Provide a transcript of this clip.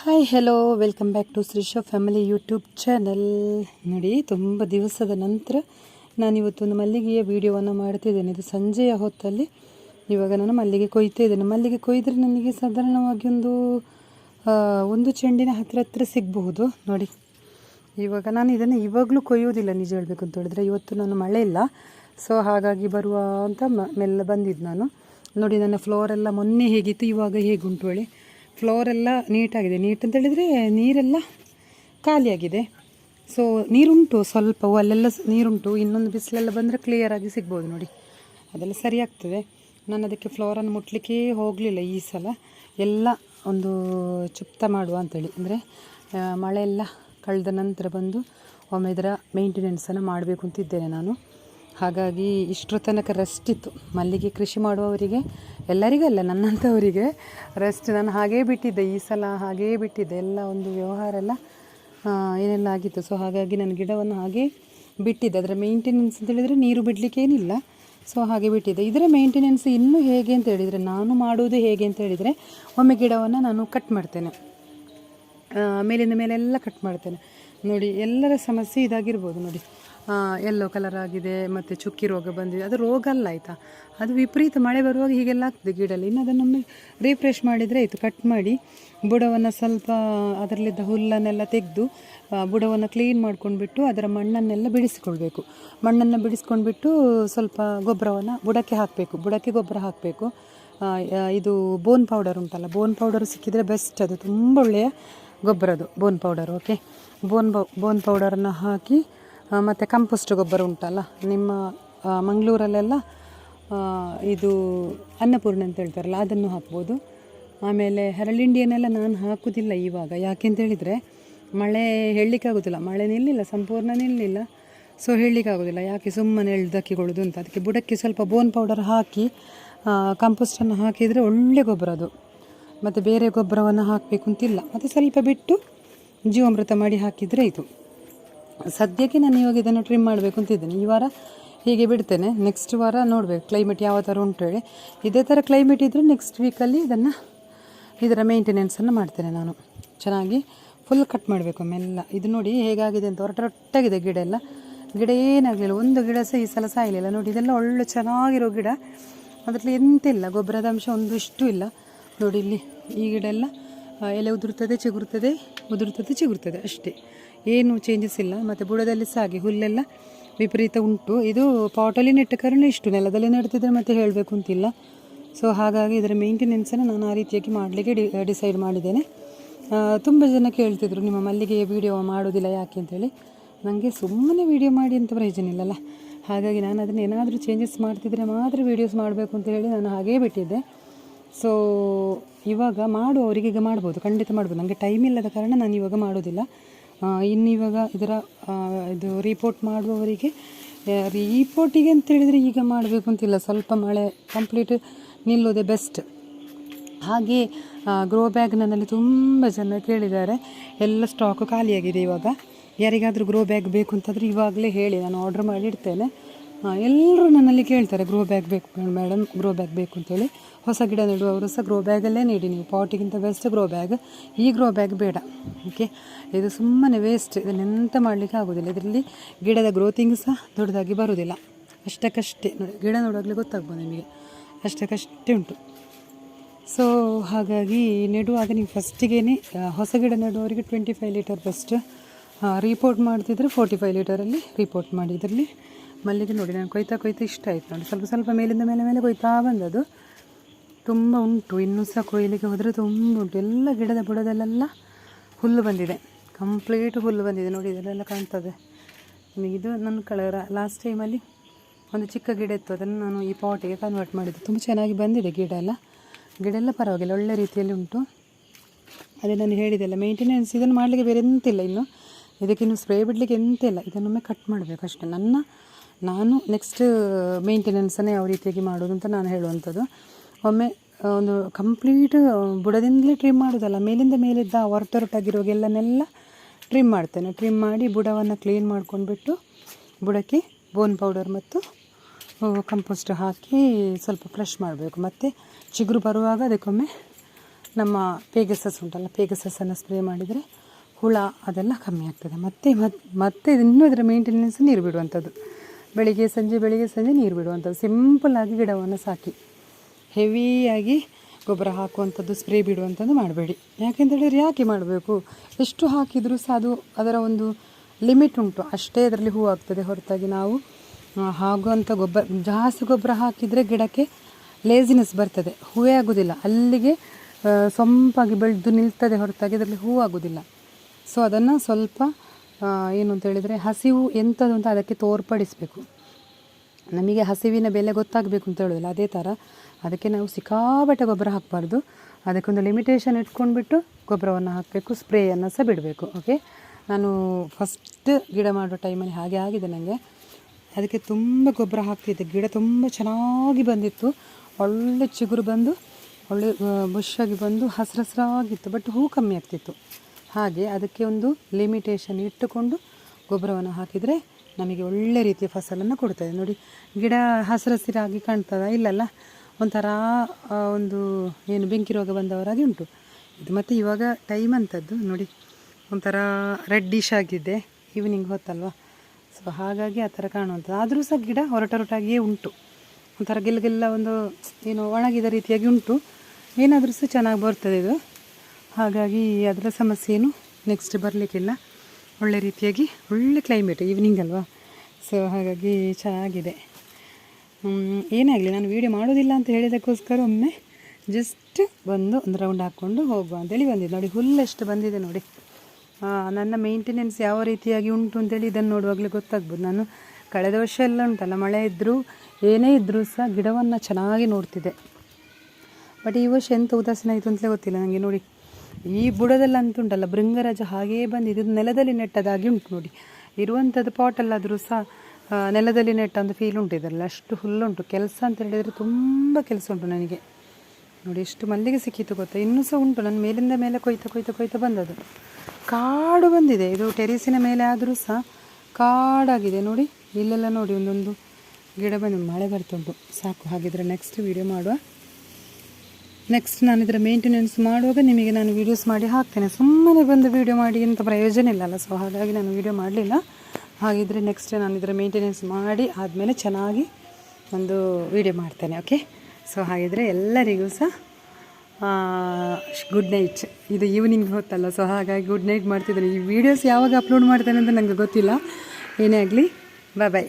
Hi hello welcome back to Shrisho family YouTube channel ನೋಡಿ, ತುಂಬ ದಿವಸದ ನಂತರ ನಾನು ಇವತ್ತೊಂದು ಮಲ್ಲಿಗೆಯ ವೀಡಿಯೋವನ್ನು ಮಾಡ್ತಿದ್ದೇನೆ. ಇದು ಸಂಜೆಯ ಹೊತ್ತಲ್ಲಿ. ಇವಾಗ ನಾನು ಮಲ್ಲಿಗೆ ಕೊಯ್ತಾ ಇದ್ದೇನೆ. ಮಲ್ಲಿಗೆ ಕೊಯ್ದರೆ ನನಗೆ ಸಾಧಾರಣವಾಗಿ ಒಂದು ಒಂದು ಚೆಂಡಿನ ಹತ್ತಿರ ಹತ್ತಿರ ಸಿಗಬಹುದು. ನೋಡಿ, ಇವಾಗ ನಾನು ಇದನ್ನು ಇವಾಗಲೂ ಕೊಯ್ಯೋದಿಲ್ಲ, ನಿಜ ಹೇಳಬೇಕು ಅಂತ ಹೇಳಿದ್ರೆ. ಇವತ್ತು ನಾನು ಮಳೆ ಇಲ್ಲ. ಸೊ ಹಾಗಾಗಿ ಬರುವ ಅಂತ ಮೆಲ್ಲ ಬಂದಿದ್ದು ನಾನು. ನೋಡಿ, ನನ್ನ ಫ್ಲೋರೆಲ್ಲ ಮೊನ್ನೆ ಹೇಗಿತ್ತು, ಇವಾಗ ಹೇಗುಂಟು ಹೇಳಿ. ಫ್ಲೋರ್ ಎಲ್ಲ ನೀಟಾಗಿದೆ. ನೀಟ್ ಅಂತ ಹೇಳಿದರೆ ನೀರೆಲ್ಲ ಖಾಲಿಯಾಗಿದೆ. ಸೊ ನೀರುಂಟು ಸ್ವಲ್ಪ ಅಲ್ಲೆಲ್ಲ ನೀರುಂಟು. ಇನ್ನೊಂದು ಬಿಸಿಲೆಲ್ಲ ಬಂದರೆ ಕ್ಲಿಯರಾಗಿ ಸಿಗ್ಬೋದು ನೋಡಿ. ಅದೆಲ್ಲ ಸರಿ ಆಗ್ತದೆ. ನಾನು ಅದಕ್ಕೆ ಫ್ಲೋರನ್ನು ಮುಟ್ಲಿಕ್ಕೆ ಹೋಗಲಿಲ್ಲ ಈ ಸಲ. ಎಲ್ಲ ಒಂದು ಚುಪ್ತ ಮಾಡುವ ಅಂತೇಳಿ. ಅಂದರೆ ಮಳೆ ಎಲ್ಲ ಕಳೆದ ನಂತರ ಬಂದು ಒಮ್ಮೆ ಇದರ ಮೇಂಟೆನೆನ್ಸನ್ನು ಮಾಡಬೇಕು ಅಂತಿದ್ದೇನೆ ನಾನು. ಹಾಗಾಗಿ ಇಷ್ಟರ ತನಕ ರೆಸ್ಟ್ ಇತ್ತು. ಮಲ್ಲಿಗೆ ಕೃಷಿ ಮಾಡುವವರಿಗೆ ಎಲ್ಲರಿಗಲ್ಲ ನನ್ನಂಥವರಿಗೆ ರೆಸ್ಟ್ ನಾನು ಹಾಗೇ ಬಿಟ್ಟಿದ್ದೆ, ಈ ಸಲ ಹಾಗೇ ಬಿಟ್ಟಿದ್ದೆ, ಎಲ್ಲ ಒಂದು ವ್ಯವಹಾರ ಎಲ್ಲ ಏನೆಲ್ಲ ಆಗಿತ್ತು. ಸೊ ಹಾಗಾಗಿ ನಾನು ಗಿಡವನ್ನು ಹಾಗೇ ಬಿಟ್ಟಿದ್ದೆ. ಅದರ ಮೇಂಟೆನೆನ್ಸ್ ಅಂತ ಹೇಳಿದರೆ ನೀರು ಬಿಡಲಿಕ್ಕೆ ಏನಿಲ್ಲ. ಸೊ ಹಾಗೆ ಬಿಟ್ಟಿದ್ದೆ. ಇದರ ಮೇಂಟೆನೆನ್ಸ್ ಇನ್ನೂ ಹೇಗೆ ಅಂತ ಹೇಳಿದರೆ, ನಾನು ಮಾಡುವುದು ಹೇಗೆ ಅಂತ ಹೇಳಿದರೆ, ಒಮ್ಮೆ ಗಿಡವನ್ನು ನಾನು ಕಟ್ ಮಾಡ್ತೇನೆ. ಮೇಲಿಂದ ಮೇಲೆಲ್ಲ ಕಟ್ ಮಾಡ್ತೇನೆ. ನೋಡಿ, ಎಲ್ಲರ ಸಮಸ್ಯೆ ಇದಾಗಿರ್ಬೋದು ನೋಡಿ. ಎಲ್ಲೋ ಕಲರ್ ಆಗಿದೆ, ಮತ್ತು ಚುಕ್ಕಿ ರೋಗ ಬಂದಿದೆ. ಅದು ರೋಗ ಅಲ್ಲ ಆಯಿತಾ? ಅದು ವಿಪರೀತ ಮಳೆ ಬರುವಾಗ ಹೀಗೆಲ್ಲ ಆಗ್ತದೆ ಗಿಡಲ್ಲಿ. ಇನ್ನು ಅದನ್ನೊಮ್ಮೆ ರೀಫ್ರೆಶ್ ಮಾಡಿದರೆ ಆಯಿತು ಕಟ್ ಮಾಡಿ, ಬುಡವನ್ನು ಸ್ವಲ್ಪ ಅದರಲ್ಲಿದ್ದ ಹುಲ್ಲನ್ನೆಲ್ಲ ತೆಗೆದು ಬುಡವನ್ನು ಕ್ಲೀನ್ ಮಾಡ್ಕೊಂಡ್ಬಿಟ್ಟು ಅದರ ಮಣ್ಣನ್ನೆಲ್ಲ ಬಿಡಿಸಿಕೊಳ್ಬೇಕು. ಮಣ್ಣನ್ನು ಬಿಡಿಸ್ಕೊಂಡ್ಬಿಟ್ಟು ಸ್ವಲ್ಪ ಗೊಬ್ಬರವನ್ನು ಬುಡಕ್ಕೆ ಹಾಕಬೇಕು. ಬುಡಕ್ಕೆ ಗೊಬ್ಬರ ಹಾಕಬೇಕು. ಇದು ಬೋನ್ ಪೌಡರ್ ಉಂಟಲ್ಲ ಬೋನ್ ಪೌಡರ್ ಸಿಕ್ಕಿದರೆ ಬೆಸ್ಟ್ ಅದು. ತುಂಬ ಒಳ್ಳೆಯ ಗೊಬ್ಬರ ಅದು ಬೋನ್ ಪೌಡರ್ ಓಕೆ ಬೋನ್ ಬೌ ಬೋನ್ ಪೌಡರನ್ನು ಹಾಕಿ ಮತ್ತು ಕಂಪೋಸ್ಟ್ ಗೊಬ್ಬರ ಉಂಟಲ್ಲ, ನಿಮ್ಮ ಮಂಗಳೂರಲ್ಲೆಲ್ಲ ಇದು ಅನ್ನಪೂರ್ಣ ಅಂತ ಹೇಳ್ತಾರಲ್ಲ, ಅದನ್ನು ಹಾಕ್ಬೋದು. ಆಮೇಲೆ ಹರಳಿಂಡಿಯನ್ನೆಲ್ಲ ನಾನು ಹಾಕುವುದಿಲ್ಲ ಇವಾಗ, ಯಾಕೆ ಅಂತ ಹೇಳಿದರೆ, ಮಳೆ ಹೇಳಲಿಕ್ಕಾಗೋದಿಲ್ಲ ಮಳೆ ನಿಲ್ಲಿಲ್ಲ, ಸಂಪೂರ್ಣ ನಿಲ್ಲಿಲ್ಲ. ಸೊ ಹೇಳಲಿಕ್ಕಾಗೋದಿಲ್ಲ ಯಾಕೆ ಸುಮ್ಮನೆ ಎಳ್ದಕ್ಕಿಗೊಳ್ಳೋದು ಅಂತ. ಅದಕ್ಕೆ ಬುಡಕ್ಕೆ ಸ್ವಲ್ಪ ಬೋನ್ ಪೌಡರ್ ಹಾಕಿ ಕಂಪೋಸ್ಟನ್ನು ಹಾಕಿದರೆ ಒಳ್ಳೆ ಗೊಬ್ಬರ ಅದು. ಮತ್ತು ಬೇರೆ ಗೊಬ್ಬರವನ್ನು ಹಾಕಬೇಕು ಅಂತಿಲ್ಲ ಮತ್ತು ಸ್ವಲ್ಪ ಬಿಟ್ಟು ಜೀವಾಮೃತ ಮಾಡಿ ಹಾಕಿದರೆ ಇದು. ಸದ್ಯಕ್ಕೆ ನಾನು ಇವಾಗ ಇದನ್ನು ಟ್ರಿಮ್ ಮಾಡಬೇಕು ಅಂತಿದ್ದೇನೆ. ಈ ವಾರ ಹೀಗೆ ಬಿಡ್ತೇನೆ. ನೆಕ್ಸ್ಟ್ ವಾರ ನೋಡಬೇಕು ಕ್ಲೈಮೇಟ್ ಯಾವ ಥರ ಉಂಟು ಹೇಳಿ. ಇದೇ ಥರ ಕ್ಲೈಮೇಟ್ ಇದ್ದರೆ ನೆಕ್ಸ್ಟ್ ವೀಕಲ್ಲಿ ಇದನ್ನು, ಇದರ ಮೇಂಟೆನೆನ್ಸನ್ನು ಮಾಡ್ತೇನೆ ನಾನು. ಚೆನ್ನಾಗಿ ಫುಲ್ ಕಟ್ ಮಾಡಬೇಕು ಮೆಲ್ಲ ಇದು ನೋಡಿ ಹೇಗಾಗಿದೆ ಅಂತ ಹೊರಟೊಟ್ಟಾಗಿದೆ ಗಿಡ ಎಲ್ಲ. ಗಿಡ ಏನಾಗಲಿಲ್ಲ, ಒಂದು ಗಿಡ ಸಹ ಈ ಸಲ ಸಾಯಲಿಲ್ಲ. ನೋಡಿ, ಇದೆಲ್ಲ ಒಳ್ಳೆ ಚೆನ್ನಾಗಿರೋ ಗಿಡ. ಅದರಲ್ಲಿ ಎಂತಿಲ್ಲ ಗೊಬ್ಬರದ ಅಂಶ ಒಂದು ಇಷ್ಟು ಇಲ್ಲ. ನೋಡಿ, ಇಲ್ಲಿ ಈ ಗಿಡ ಎಲ್ಲ ಎಲೆ ಉದುರ್ತದೆ, ಚಿಗುರ್ತದೆ ಉದುರ್ತದೆ, ಚಿಗುರ್ತದೆ ಅಷ್ಟೇ. ಏನು ಚೇಂಜಸ್ ಇಲ್ಲ. ಮತ್ತು ಬುಡದಲ್ಲಿ ಸಹ ಹಾಗೆ, ಹುಲ್ಲೆಲ್ಲ ವಿಪರೀತ ಉಂಟು. ಇದು ಪಾಟಲ್ಲಿ ನೆಟ್ಟ ಕಾರಣ ಇಷ್ಟು. ನೆಲದಲ್ಲಿ ನೆಡ್ತಿದ್ರೆ ಮತ್ತೆ ಹೇಳಬೇಕು ಅಂತಿಲ್ಲ. ಸೊ ಹಾಗಾಗಿ ಇದರ ಮೇಂಟೆನೆನ್ಸನ್ನು ನಾನು ಆ ರೀತಿಯಾಗಿ ಮಾಡಲಿಕ್ಕೆ ಡಿ ಡಿಸೈಡ್ ಮಾಡಿದ್ದೇನೆ. ತುಂಬ ಜನ ಕೇಳ್ತಿದ್ರು, ನಿಮ್ಮ ಮಲ್ಲಿಗೆ ವೀಡಿಯೋ ಮಾಡೋದಿಲ್ಲ ಯಾಕೆ ಅಂತೇಳಿ. ನನಗೆ ಸುಮ್ಮನೆ ವೀಡಿಯೋ ಮಾಡಿ ಅಂತ ಪ್ರಯೋಜನ ಇಲ್ಲಲ್ಲ. ಹಾಗಾಗಿ ನಾನು ಅದನ್ನು ಏನಾದರೂ ಚೇಂಜಸ್ ಮಾಡ್ತಿದ್ರೆ ಮಾತ್ರ ವೀಡಿಯೋಸ್ ಮಾಡಬೇಕು ಅಂತ ಹೇಳಿ ನಾನು ಹಾಗೇ ಬಿಟ್ಟಿದ್ದೆ. ಸೊ ಇವಾಗ ಮಾಡುವವರಿಗೆ ಈಗ ಮಾಡ್ಬೋದು, ಖಂಡಿತ ಮಾಡ್ಬೋದು. ನನಗೆ ಟೈಮ್ ಇಲ್ಲದ ಕಾರಣ ನಾನು ಇವಾಗ ಮಾಡೋದಿಲ್ಲ ಇನ್ನು ಇವಾಗ ಇದರ ಇದು ರಿಪೋರ್ಟ್ ಮಾಡುವವರಿಗೆ ರಿಪೋರ್ಟಿಗೆ ಅಂತೇಳಿದರೆ ಈಗ ಮಾಡಬೇಕು ಅಂತಿಲ್ಲ. ಸ್ವಲ್ಪ ಮಳೆ ಕಂಪ್ಲೀಟ್ ನಿಲ್ಲೋದೆ ಬೆಸ್ಟ್ ಹಾಗೆ ಗ್ರೋ ಬ್ಯಾಗ್ ನನ್ನಲ್ಲಿ ತುಂಬ ಜನ ಕೇಳಿದ್ದಾರೆ. ಎಲ್ಲ ಸ್ಟಾಕು ಖಾಲಿಯಾಗಿದೆ ಇವಾಗ. ಯಾರಿಗಾದರೂ ಗ್ರೋ ಬ್ಯಾಗ್ ಬೇಕು ಅಂತಂದರೆ ಇವಾಗಲೇ ಹೇಳಿ, ನಾನು ಆರ್ಡ್ರ್ ಮಾಡಿ ಇಡ್ತೇನೆ. ಎಲ್ಲರೂ ನನ್ನಲ್ಲಿ ಕೇಳ್ತಾರೆ ಗ್ರೋ ಬ್ಯಾಗ್ ಬೇಕು ಮೇಡಮ್ ಗ್ರೋ ಬ್ಯಾಗ್ ಬೇಕು ಅಂತೇಳಿ. ಹೊಸ ಗಿಡ ನೆಡುವವರು ಸಹ ಗ್ರೋ ಬ್ಯಾಗಲ್ಲೇ ನೀಡಿ, ನೀವು ಪಾಟಿಗಿಂತ ಬೆಸ್ಟ್ ಗ್ರೋ ಬ್ಯಾಗ್ ಈ ಗ್ರೋ ಬ್ಯಾಗ್ ಬೇಡ ಓಕೆ ಇದು ಸುಮ್ಮನೆ ವೇಸ್ಟ್ ಇದನ್ನು ಎಂತ ಮಾಡಲಿಕ್ಕೆ ಆಗೋದಿಲ್ಲ. ಇದರಲ್ಲಿ ಗಿಡದ ಗ್ರೋತಿಂಗ್ ಸಹ ದೊಡ್ಡದಾಗಿ ಬರೋದಿಲ್ಲ. ಅಷ್ಟಕ್ಕಷ್ಟೇ ಗಿಡ ನೋಡುವಾಗಲೇ ಗೊತ್ತಾಗ್ಬೋದು ನಿಮಗೆ. ಅಷ್ಟಕ್ಕಷ್ಟೇ ಉಂಟು. ಸೊ ಹಾಗಾಗಿ ನೆಡುವಾಗ ನೀವು ಫಸ್ಟಿಗೆ ಹೊಸ ಗಿಡ ನೆಡುವವರಿಗೆ twenty five litre best repot ಮಾಡ್ತಿದ್ರೆ ಫೋರ್ಟಿ ಫೈವ್ ಲೀಟರಲ್ಲಿ ರಿಪೋರ್ಟ್ ಮಾಡಿ. ಇದರಲ್ಲಿ ಮಲ್ಲಿಗೆ ನೋಡಿ ನಾನು ಕೊಯ್ತಾ ಕೊಯ್ತಾ ಇಷ್ಟ ಆಯಿತು ನೋಡಿ. ಸ್ವಲ್ಪ ಸ್ವಲ್ಪ ಮೇಲಿಂದ ಮೇಲೆ ಮೇಲೆ ಕೊಯ್ತಾ ಬಂದದು ತುಂಬ ಉಂಟು. ಇನ್ನೂ ಸಹ ಕೊಯ್ಲಿಕ್ಕೆ ಹೋದರೆ ತುಂಬ ಉಂಟು. ಎಲ್ಲ ಗಿಡದ ಬುಡದಲ್ಲೆಲ್ಲ ಹುಲ್ಲು ಬಂದಿದೆ. ಕಂಪ್ಲೀಟ್ ಹುಲ್ಲು ಬಂದಿದೆ. ನೋಡಿ, ಇದರಲ್ಲೆಲ್ಲ ಕಾಣ್ತದೆ. ಇದು ನನ್ನ ಕಳರ ಲಾಸ್ಟ್ ಟೈಮಲ್ಲಿ ಒಂದು ಚಿಕ್ಕ ಗಿಡ ಇತ್ತು. ಅದನ್ನು ನಾನು ಈ ಪಾಟಿಗೆ ಕನ್ವರ್ಟ್ ಮಾಡಿದ್ದೆ. ತುಂಬ ಚೆನ್ನಾಗಿ ಬಂದಿದೆ ಗಿಡ ಎಲ್ಲ. ಗಿಡ ಎಲ್ಲ ಪರವಾಗಿಲ್ಲ. ಒಳ್ಳೆ ರೀತಿಯಲ್ಲಿ ಉಂಟು. ಅದೇ ನಾನು ಹೇಳಿದೆಲ್ಲ ಮೇಂಟೆನೆನ್ಸ್ ಇದನ್ನು ಮಾಡಲಿಕ್ಕೆ ಬೇರೆ ಎಂತಿಲ್ಲ ಇನ್ನು. ಇದಕ್ಕೆ ಇನ್ನು ಸ್ಪ್ರೇ ಬಿಡಲಿಕ್ಕೆ ಎಂತಿಲ್ಲ. ಇದನ್ನೊಮ್ಮೆ ಕಟ್ ಮಾಡಬೇಕು ಅಷ್ಟೇ. ನನ್ನ ನಾನು ನೆಕ್ಸ್ಟ್ ಮೇಂಟೆನೆನ್ಸನ್ನು ಯಾವ ರೀತಿಯಾಗಿ ಮಾಡೋದು ಅಂತ ನಾನು ಹೇಳುವಂಥದ್ದು. ಒಮ್ಮೆ ಒಂದು ಕಂಪ್ಲೀಟ್ ಬುಡದಿಂದಲೇ ಟ್ರಿಮ್ ಮಾಡೋದಲ್ಲ, ಮೇಲಿಂದ ಮೇಲಿದ್ದ ಹೊರಟೊರಟಾಗಿರೋಗೆಲ್ಲನೆಲ್ಲ ಟ್ರಿಮ್ ಮಾಡ್ತೇನೆ. ಟ್ರಿಮ್ ಮಾಡಿ ಬುಡವನ್ನು ಕ್ಲೀನ್ ಮಾಡ್ಕೊಂಡ್ಬಿಟ್ಟು ಬುಡಕ್ಕೆ ಬೋನ್ ಪೌಡರ್ ಮತ್ತು ಕಂಪೋಸ್ಟ್ ಹಾಕಿ ಸ್ವಲ್ಪ ಫ್ರೆಶ್ ಮಾಡಬೇಕು. ಮತ್ತು ಚಿಗುರು ಬರುವಾಗ ಅದಕ್ಕೊಮ್ಮೆ ನಮ್ಮ ಪೇಗಸಸ್ ಉಂಟಲ್ಲ ಪೇಗಸಸ್ಸನ್ನು ಸ್ಪ್ರೇ ಮಾಡಿದರೆ ಹುಳ ಅದೆಲ್ಲ ಕಮ್ಮಿ ಆಗ್ತದೆ. ಮತ್ತೆ ಮತ್- ಮತ್ತೆ ಇನ್ನೂ ಇದರ ಮೇಂಟೆನೆನ್ಸ್ ನೀರು ಬಿಡುವಂಥದ್ದು. ಬೆಳಿಗ್ಗೆ ಸಂಜೆ ಬೆಳಿಗ್ಗೆ ಸಂಜೆ ನೀರು ಬಿಡುವಂಥದ್ದು. ಸಿಂಪಲ್ಲಾಗಿ ಗಿಡವನ್ನು ಸಾಕಿ. ಹೆವಿಯಾಗಿ ಗೊಬ್ಬರ ಹಾಕುವಂಥದ್ದು ಸ್ಪ್ರೇ ಬಿಡುವಂಥದ್ದು ಮಾಡಬೇಡಿ. ಯಾಕೆಂತೇಳಿದ್ರೆ ಯಾಕೆ ಮಾಡಬೇಕು. ಎಷ್ಟು ಹಾಕಿದರೂ ಸಹ ಅದು ಅದರ ಒಂದು ಲಿಮಿಟ್ ಉಂಟು. ಅಷ್ಟೇ ಅದರಲ್ಲಿ ಹೂ ಆಗ್ತದೆ. ಹೊರತಾಗಿ ನಾವು ಹಾಗುವಂಥ ಗೊಬ್ಬರ, ಜಾಸ್ತಿ ಗೊಬ್ಬರ ಹಾಕಿದರೆ ಗಿಡಕ್ಕೆ ಲೇಸಿನೆಸ್ ಬರ್ತದೆ. ಹೂವೇ ಆಗೋದಿಲ್ಲ. ಅಲ್ಲಿಗೆ ಸೊಂಪಾಗಿ ಬೆಳೆದು ನಿಲ್ತದೆ ಹೊರತಾಗಿ ಅದರಲ್ಲಿ ಹೂವು ಆಗೋದಿಲ್ಲ. ಸೊ ಅದನ್ನು ಸ್ವಲ್ಪ ಏನು ಅಂತ ಹೇಳಿದರೆ ಹಸಿವು ಎಂಥದ್ದು ಅಂತ ಅದಕ್ಕೆ ತೋರ್ಪಡಿಸಬೇಕು. ನಮಗೆ ಹಸಿವಿನ ಬೆಲೆ ಗೊತ್ತಾಗಬೇಕು ಅಂತ ಹೇಳೋದಿಲ್ಲ, ಅದೇ ಥರ ಅದಕ್ಕೆ ನಾವು ಸಿಕ್ಕಾಬಟ್ಟೆ ಗೊಬ್ಬರ ಹಾಕಬಾರ್ದು. ಅದಕ್ಕೊಂದು ಲಿಮಿಟೇಷನ್ ಇಟ್ಕೊಂಡ್ಬಿಟ್ಟು ಗೊಬ್ಬರವನ್ನು ಹಾಕಬೇಕು, ಸ್ಪ್ರೇಯನ್ನು ಸಹ ಬಿಡಬೇಕು ಓಕೆ ನಾನು ಫಸ್ಟ್ ಗಿಡ ಮಾಡೋ ಟೈಮಲ್ಲಿ ಹಾಗೆ ಆಗಿದೆ ನನಗೆ ಅದಕ್ಕೆ ತುಂಬ ಗೊಬ್ಬರ ಹಾಕ್ತಿದ್ದೆ, ಗಿಡ ತುಂಬ ಚೆನ್ನಾಗಿ ಬಂದಿತ್ತು. ಒಳ್ಳೆ ಚಿಗುರು ಬಂದು, ಒಳ್ಳೆ ಆಗಿ ಬಂದು ಹಸಿರು ಹಸ್ರಾಗಿತ್ತು ಬಟ್ ಹೂ ಕಮ್ಮಿ ಆಗ್ತಿತ್ತು. ಹಾಗೆ ಅದಕ್ಕೆ ಒಂದು ಲಿಮಿಟೇಷನ್ ಇಟ್ಟುಕೊಂಡು ಗೊಬ್ಬರವನ್ನು ಹಾಕಿದರೆ ನಮಗೆ ಒಳ್ಳೆ ರೀತಿಯ ಫಸಲನ್ನು ಕೊಡ್ತದೆ. ನೋಡಿ, ಗಿಡ ಹಸಿರಸಿರಾಗಿ ಕಾಣ್ತದ? ಇಲ್ಲಲ್ಲ. ಒಂಥರ ಒಂದು ಏನು ಬೆಂಕಿ ರೋಗ ಬಂದವರಾಗಿ ಉಂಟು. ಇದು ಮತ್ತು ಇವಾಗ ಟೈಮ್ ಅಂಥದ್ದು ನೋಡಿ, ಒಂಥರ ರೆಡ್ಡಿಶ್ ಆಗಿದೆ. ಈವ್ನಿಂಗ್ ಹೊತ್ತಲ್ವಾ? ಸೊ ಹಾಗಾಗಿ ಆ ಥರ ಕಾಣುವಂಥದ್ದು. ಆದರೂ ಸಹ ಗಿಡ ಹೊರಟೊರಟಾಗಿಯೇ ಉಂಟು. ಒಂಥರ ಗೆಲ್ಲ ಒಂದು, ಏನು ಒಣಗಿದ ರೀತಿಯಾಗಿ ಉಂಟು. ಏನಾದರೂ ಸಹ ಚೆನ್ನಾಗಿ ಬರ್ತದೆ ಇದು. ಹಾಗಾಗಿ ಅದರ ಸಮಸ್ಯೆ ಏನು ನೆಕ್ಸ್ಟ್ ಬರಲಿಕ್ಕಿಲ್ಲ. ಒಳ್ಳೆ ರೀತಿಯಾಗಿ ಒಳ್ಳೆ ಕ್ಲೈಮೇಟ್ ಈವ್ನಿಂಗ್ ಅಲ್ವಾ? ಸೊ ಹಾಗಾಗಿ ಚೆನ್ನಾಗಿದೆ. ಏನಾಗಲಿ, ನಾನು ವೀಡಿಯೋ ಮಾಡೋದಿಲ್ಲ ಅಂತ ಹೇಳಿದಕ್ಕೋಸ್ಕರ ಒಮ್ಮೆ ಜಸ್ಟ್ ಬಂದು ಒಂದು ರೌಂಡ್ ಹಾಕ್ಕೊಂಡು ಹೋಗುವ ಅಂತೇಳಿ ಬಂದಿದ್ದು. ನೋಡಿ ಹುಲ್ಲೆಷ್ಟು ಬಂದಿದೆ ನೋಡಿ. ನನ್ನ ಮೇಂಟೆನೆನ್ಸ್ ಯಾವ ರೀತಿಯಾಗಿ ಉಂಟು ಅಂತೇಳಿ ಇದನ್ನು ನೋಡುವಾಗಲೇ ಗೊತ್ತಾಗ್ಬೋದು. ನಾನು ಕಳೆದ ವರ್ಷ ಎಲ್ಲ ಉಂಟಲ್ಲ, ಮಳೆ ಇದ್ದರೂ ಏನೇ ಇದ್ದರೂ ಸಹ ಗಿಡವನ್ನು ಚೆನ್ನಾಗಿ ನೋಡ್ತಿದೆ ಬಟ್ ಈ ವರ್ಷ ಎಂಥ ಉದಾಸೀನ ಆಯಿತು ಅಂತಲೇ ಗೊತ್ತಿಲ್ಲ ನನಗೆ ನೋಡಿ. ಈ ಬುಡದಲ್ಲಿ ಅಂತ ಉಂಟಲ್ಲ ಭೃಂಗರಾಜ ಹಾಗೇ ಬಂದಿದೆ ಇದು ನೆಲದಲ್ಲಿ ನೆಟ್ಟದಾಗಿ ಉಂಟು ನೋಡಿ. ಇರುವಂಥದ್ದು ಪಾಟಲ್ಲಾದರೂ ಸಹ ನೆಲದಲ್ಲಿ ನೆಟ್ಟ ಒಂದು ಫೀಲ್ ಉಂಟು ಇದರಲ್ಲಿ. ಅಷ್ಟು ಹುಲ್ಲುಂಟು ಕೆಲಸ ಅಂತ ಹೇಳಿದರೆ ತುಂಬ ಕೆಲಸ ಉಂಟು ನನಗೆ. ನೋಡಿ, ಎಷ್ಟು ಮಲ್ಲಿಗೆ ಸಿಕ್ಕಿತ್ತು ಗೊತ್ತಾ? ಇನ್ನೂ ಸಹ ಉಂಟು. ನನ್ನ ಮೇಲಿಂದ ಮೇಲೆ ಕೊಯ್ತಾ ಕೊಯ್ತಾ ಕೊಯ್ತಾ ಬಂದದ್ದು. ಕಾಡು ಬಂದಿದೆ. ಇದು ಟೆರೇಸಿನ ಮೇಲೆ ಆದರೂ ಸಹ ಕಾಡಾಗಿದೆ. ನೋಡಿ, ಇಲ್ಲೆಲ್ಲ ನೋಡಿ ಒಂದೊಂದು ಗಿಡ ಬಂದು ಮಳೆ ಬರ್ತುಂಟು ಸಾಕು, ಹಾಗಿದ್ರೆ ನೆಕ್ಸ್ಟ್ ವೀಡಿಯೋ ಮಾಡುವ. ನೆಕ್ಸ್ಟ್ ನಾನು ಇದರ ಮೇಂಟೆನೆನ್ಸ್ ಮಾಡುವಾಗ ನಿಮಗೆ ನಾನು ವೀಡಿಯೋಸ್ ಮಾಡಿ ಹಾಕ್ತೇನೆ. ಸುಮ್ಮನೆ ಬಂದು ವೀಡಿಯೋ ಮಾಡಿ ಎಂಥ ಪ್ರಯೋಜನ ಇಲ್ಲಲ್ಲ ಸೊ ಹಾಗಾಗಿ ನಾನು ವೀಡಿಯೋ ಮಾಡಲಿಲ್ಲ. ಹಾಗಿದ್ದರೆ ನೆಕ್ಸ್ಟ್ ನಾನು ಇದರ ಮೇಂಟೆನೆನ್ಸ್ ಮಾಡಿ ಆದಮೇಲೆ ಚೆನ್ನಾಗಿ ಒಂದು ವೀಡಿಯೋ ಮಾಡ್ತೇನೆ ಓಕೆ ಸೊ ಹಾಗಿದ್ರೆ ಎಲ್ಲರಿಗೂ ಸಹ ಗುಡ್ ನೈಟ್ ಇದು ಈವ್ನಿಂಗ್ ಹೊತ್ತಲ್ಲ ಸೊ ಹಾಗಾಗಿ ಗುಡ್ ನೈಟ್ ಮಾಡ್ತಿದ್ದೇನೆ. ಈ ವೀಡಿಯೋಸ್ ಯಾವಾಗ ಅಪ್ಲೋಡ್ ಮಾಡ್ತೇನೆ ಅಂತ ನನಗೆ ಗೊತ್ತಿಲ್ಲ. ಏನೇ ಆಗಲಿ ಬಾಯ್ ಬಾಯ್